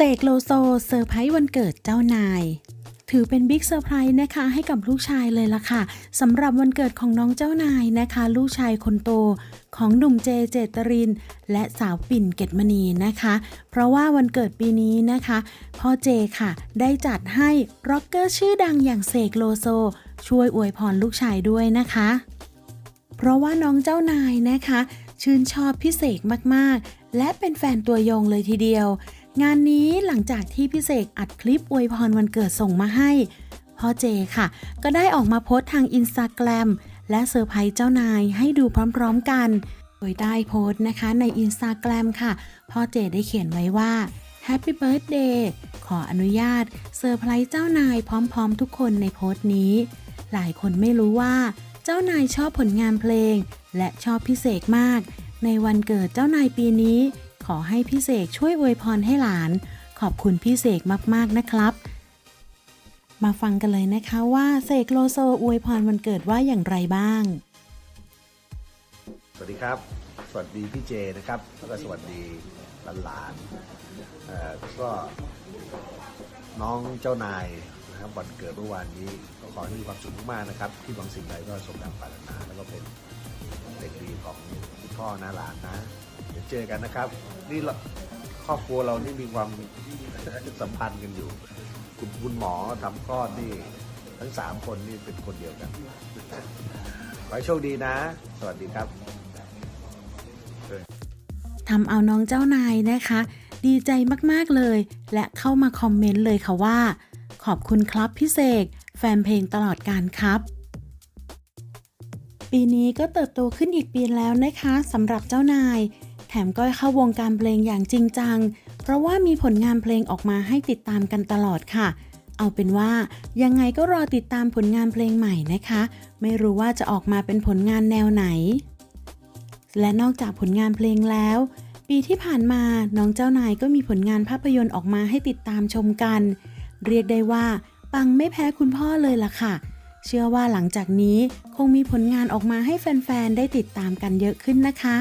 เสกโลโซเซอร์ไพรส์วันเกิดเจ้านาย ถือเป็นบิ๊กเซอร์ไพรส์นะคะให้กับลูกชายเลยล่ะค่ะสำหรับวันเกิดของน้องเจ้านายนะคะ ลูกชายคนโตของหนุ่มเจเจตริน และสาวปิ่นเกตมณีนะคะ เพราะว่าวันเกิดปีนี้นะคะพ่อเจค่ะ ได้จัดให้ร็อกเกอร์ชื่อดังอย่างเสกโลโซ ช่วยอวยพรลูกชายด้วยนะคะ เพราะว่าน้องเจ้านายนะคะ ชื่นชอบพี่เสกมากๆ และเป็นแฟนตัวยงเลยทีเดียว งานนี้หลังจากที่พี่เสกอัดคลิปอวยพรวันเกิดส่งมาให้ พ่อเจค่ะ ก็ได้ออกมาโพสต์ทางอินสตาแกรมและเซอร์ไพรส์เจ้านายให้ดูพร้อมๆกัน โดยได้โพสต์นะคะในอินสตาแกรมค่ะ พ่อเจได้เขียนไว้ว่า Happy Birthday ขออนุญาตเซอร์ไพรส์เจ้านายพร้อมๆ ทุกคนในโพสต์นี้ หลายคนไม่รู้ว่า เจ้านายชอบผลงานเพลง และชอบพี่เสกมาก ในวันเกิดเจ้านายปีนี้ ขอให้พี่เสกช่วยอวยพรให้หลาน ขอบคุณพี่เสกมากๆนะครับ มาฟังกันเลยนะคะว่าเสกโลโซอวยพรวันเกิดว่าอย่างไรบ้าง สวัสดีครับ สวัสดีพี่เจนะครับแล้วก็สวัสดีหลานๆก็น้องเจ้านายนะครับวันเกิดเมื่อวานนี้ก็ขอให้มีความสุขมากๆนะครับ ที่หวังสิ่งใดก็สมดังปรารถนาแล้วก็เป็นเด็กดีของพ่อนะหลานนะ เจอกันนะครับ นี่ครอบครัวเรานี่มีความสัมพันธ์กันอยู่ คุณคุณหมอทำคลอดนี่ ทั้งสามคนนี่เป็นคนเดียวกันขอให้โชคดีนะ สวัสดีครับทำเอาน้องเจ้านายนะคะ ดีใจมาก ๆ เลย และเข้ามาคอมเมนต์เลยค่ะว่า ขอบคุณครับพี่เสกแฟนเพลงตลอดการครับปีนี้ก็เติบโตขึ้นอีกปีแล้วนะคะสำหรับเจ้านาย แถมก็เข้าวงการเพลงอย่างจริงจัง เพราะว่ามีผลงานเพลงออกมาให้ติดตามกันตลอดค่ะ เอาเป็นว่ายังไงก็รอติดตามผลงานเพลงใหม่นะคะ ไม่รู้ว่าจะออกมาเป็นผลงานแนวไหน และนอกจากผลงานเพลงแล้ว ปีที่ผ่านมาน้องเจ้านายก็มีผลงานภาพยนตร์ออกมาให้ติดตามชมกัน เรียกได้ว่า ปังไม่แพ้คุณพ่อเลยล่ะค่ะเชื่อว่าหลังจากนี้คงมีผลงานออกมาให้แฟน ๆ ได้ติดตามกันเยอะขึ้นนะคะ